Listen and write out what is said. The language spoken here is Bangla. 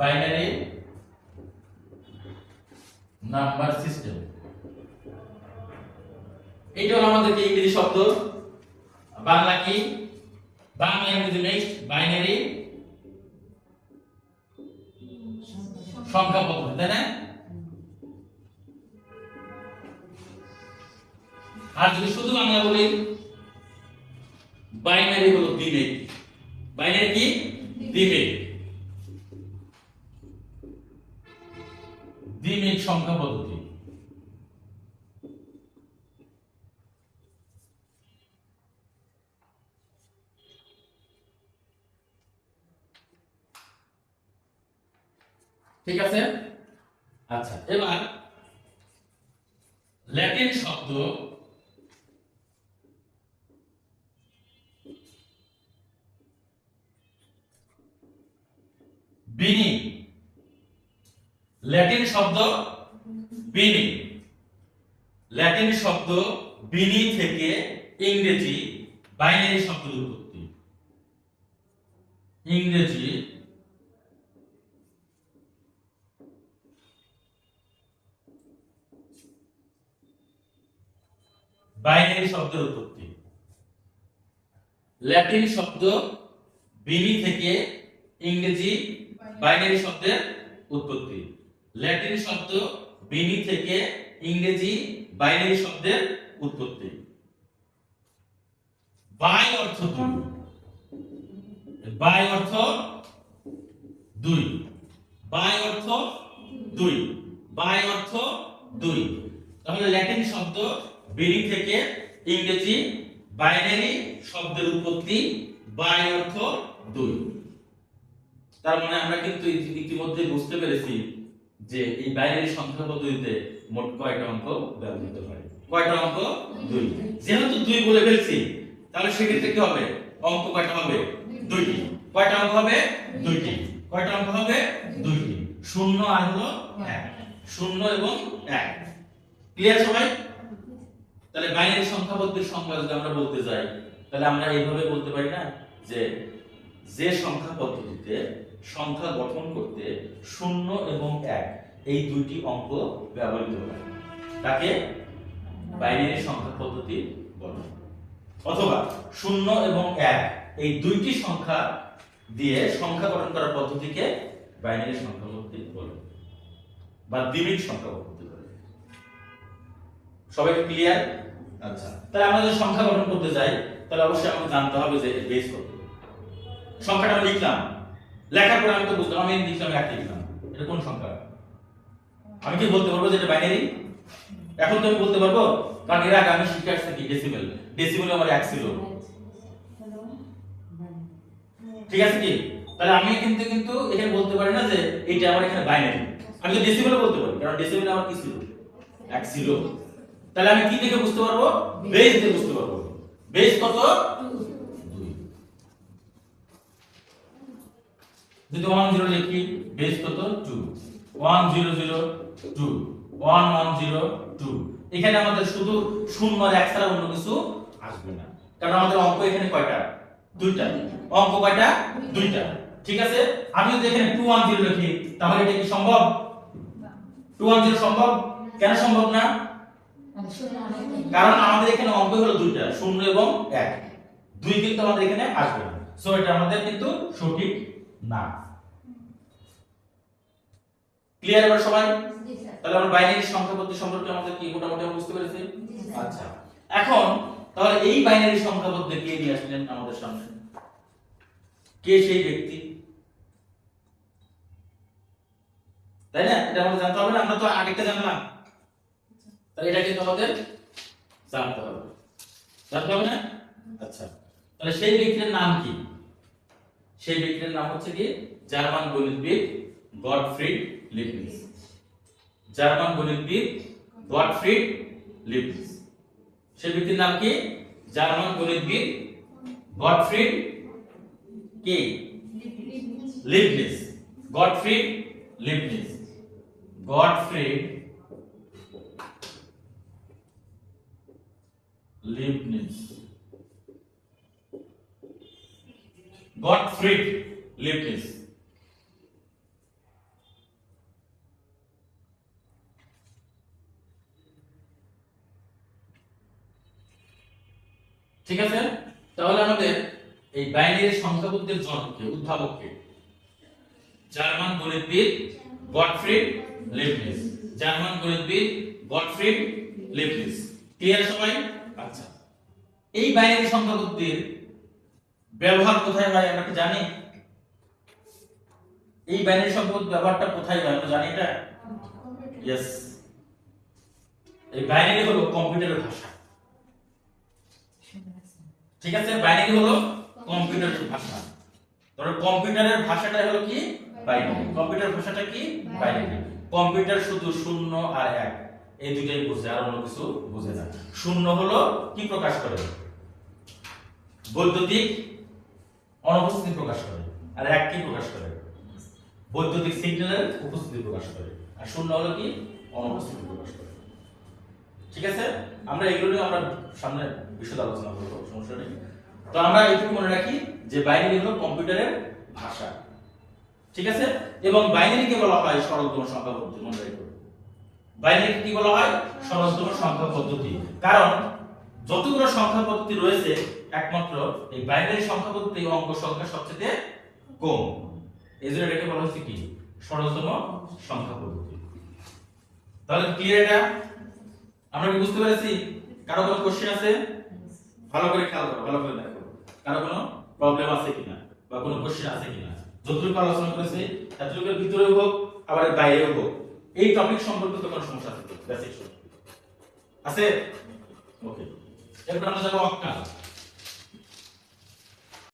বাইনারি নাম্বার সিস্টেম এটা হলো আমাদের কি ইংরেজি শব্দ। বাংলা কি? বাংলা ইংরেজি নেক্সট বাইনারি সংখ্যা পদ্ধতি, তাই না? আর যদি শুধু বাংলা বলি বাইনারি হলো দ্বিমেঘ বাইনারি কি? দ্বিমেঘ সংখ্যা পদ্ধতি ঠিক আছে? আচ্ছা এবার ল্যাটিন শব্দ বিনি। ল্যাটিন শব্দ বিনি। ল্যাটিন শব্দ বিনি থেকে ইংরেজি বাইনারি শব্দের উৎপত্তি। ইংরেজি বাইনারি শব্দের উৎপত্তি। ল্যাটিন শব্দ বিনি থেকে ইংরেজি বাইনারি শব্দের উৎপত্তি। ল্যাটিন শব্দ বিনি থেকে ইংরেজি বাইনারি শব্দের উৎপত্তি। বাই অর্থ দুই। বাই অর্থ দুই। বাই অর্থ দুই। বাই অর্থ দুই। তাহলে ল্যাটিন শব্দ বিনি থেকে ইংরেজি বাইনারি শব্দের উৎপত্তি বাই অর্থ দুই। তার মানে আমরা কিন্তু ইতি- ইতিমধ্যে বুঝতে পেরেছি যে এই বাইনারি সংখ্যা পদ্ধতিতে মোট কয়টা অঙ্ক ব্যবহৃত হয়? কয়টা অঙ্ক? দুই যেহেতু দুই বলে ফেলছি, তাহলে সেক্ষেত্রে কি হবে? অঙ্ক কয়টা হবে? দুইটি। কয়টা অঙ্ক হবে? দুইটি। কয়টা অঙ্ক হবে? দুইটি। শূন্য আর হলো এক। শূন্য এবং এক। ক্লিয়ার সবাই? তাহলে বাইনারি সংখ্যা পদ্ধতির সংজ্ঞা যদি আমরা বলতে যাই, তাহলে আমরা এইভাবে বলতে পারি না যে যে সংখ্যা পদ্ধতিতে সংখ্যা গঠন করতে শূন্য এবং এক, এই দুইটি অঙ্ক ব্যবহৃত হয়। তাকে বাইনারি সংখ্যা পদ্ধতি বলে। অথবা শূন্য এবং এক, এই দুইটি সংখ্যা দিয়ে সংখ্যা গঠন করার পদ্ধতিকে বাইনারি সংখ্যা পদ্ধতি বলে। বা দ্বিমিক সংখ্যা পদ্ধতি বলে। সবাই ক্লিয়ার আচ্ছা তাহলে আমরা যদি সংখ্যা গঠন করতে যাই, তাহলে অবশ্যই আমাকে জানতে হবে যে বেস কত। সংখ্যাটা লিখলাম। লেখার পরে আমি তো বুঝলাম আমি লিখলাম এক লিখলাম এটা কোন সংখ্যা? আমি কি বলতে পারব যে এটা বাইনারি এখন তো আমি বলতে পারব, কারণ এর আগে আমি শিখে আসছি কি ডেসিমেল ডেসিমেল আমার এক ছিল। ঠিক আছে কি? তাহলে আমি কিন্তু কিন্তু এখানে বলতে পারি না যে এটা আমার এখানে বাইনারি আমি তো ডেসিমেল বলতে পারি, কারণ ডেসিমেল আমার কি ছিল? এক ছিল। তাহলে আমি কি দেখে বুঝতে পারব? বেস দেখে বুঝতে পারব। বেস কত দুই যদি ওয়ান জিরো লিখি বেস কত? Two one zero zero two one one zero two এখানে আমাদের শুধু শূন্য আর এক ছাড়া অন্য কিছু আসবে না। কারণ আমাদের অঙ্ক এখানে কয়টা? দুইটা। অঙ্ক কয়টা? দুইটা। ঠিক আছে? আমি যদি এখানে টু ওয়ান জিরো লিখি, তাহলে এটা কি সম্ভব? টু ওয়ান জিরো সম্ভব? কেন সম্ভব না? কারণ আমাদের এখানে অঙ্ক হলো দুইটা, শূন্য এবং এক। দুই কিন্তু আমাদের এখানে আসবে না। সো এটা আমাদের কিন্তু সঠিক না। ক্লিয়ার এবার সবাই? তাহলে আমরা বাইনারি সংখ্যা পদ্ধতি সম্পর্কে আমাদের কি মোটামুটি বুঝতে পেরেছি? আচ্ছা। এখন তাহলে এই বাইনারি সংখ্যা পদ্ধতি কে নিয়ে আসলেন আমাদের সামনে? কে সেই ব্যক্তি? তাই না? এটা আমাদের জানতে হবে না আমরা তো আগেটা জানলাম। তাহলে এটা কিন্তু আমাদের জানতে হবে। জানতে হবে না? আচ্ছা। তাহলে সেই ব্যক্তির নাম কি? সেই ব্যক্তির নাম হচ্ছে কি? জার্মান গণিতবিদ গডফ্রিড লিবনিজ জার্মান গণিতবিদ গডফ্রিড লিবনিজ সেই ব্যক্তির নাম কি? জার্মান গণিতবিদ গডফ্রিড কি? Leibniz Gottfried Leibniz Gottfried Leibniz Gottfried Leibniz. ঠিক আছে? তাহলে আমাদের এই বাইনারি সংখ্যাবদ্ধের জনককে, উদ্ভাবককে। জার্মান গণিতবিদ গডফ্রিড লিপনিস জার্মান গণিতবিদ গডফ্রিড লিপনিস ক্লিয়ার সবাই? আচ্ছা। এই বাইনারি সংখ্যাবদ্ধের ব্যবহার কোথায় হয় আমরা কি জানি? এই বাইনারি সংখ্যাপত্র ব্যবহারটা কোথায় হয়, আমরা জানি এটা? ইয়েস এই বাইনারি হলো কম্পিউটারের ভাষা। ঠিক আছে বাইনারি হলো কম্পিউটারের ভাষা। ধরো কম্পিউটারের ভাষাটা হলো কি? বাইনারি কম্পিউটার ভাষাটা কি? বাইনারি কম্পিউটার শুধু শূন্য আর এক। এই দুটাই বুঝে, আর অন্য কিছু বুঝে না। শূন্য হলো কি প্রকাশ করে? বৈদ্যুতিক অনুপস্থিতি প্রকাশ করে আর এক কি প্রকাশ করে? বৈদ্যুতিক সিগন্যালের উপস্থিতি প্রকাশ করে। আর শূন্য হলো কি? অনুপস্থিতি প্রকাশ করে। ঠিক আছে? আমরা এগুলো নিয়ে আমরা সামনে বিশদ আলোচনা করব, সমস্যা নেই। তো আমরা এইটুকু মনে রাখি যে বাইনারি হলো কম্পিউটারের ভাষা। ঠিক আছে? এবং বাইনারিকে বলা হয় সরলতম সংখ্যা পদ্ধতি, মনে রাখো। বাইনারি কি বলা হয়? সরলতম সংখ্যা পদ্ধতি। কারণ যতগুলো সংখ্যা পদ্ধতি রয়েছে একমাত্র এই বাইনারি সংখ্যা পদ্ধতি অঙ্ক সংখ্যা সবচেয়ে কম। এই জন্য এটাকে বলা হচ্ছে কি? সরলতম সংখ্যা পদ্ধতি। তাহলে ক্লিয়ার এটা? আমরা কি বুঝতে পেরেছি? কারও কোনো কোশ্চেন আছে? ভালো করে খেয়াল করো, ভালো করে দেখো। কারও কোনো প্রবলেম আছে কিনা? বা কোনো কোশ্চেন আছে কিনা? যতটুকু আলোচনা করেছে, এতটুকুর ভিতরেও হোক, আবার বাইরেও হোক, এই টপিক সম্পর্কিত কোনো সমস্যা আছে আছে? ওকে এরপর আমরা যাব অক্টাল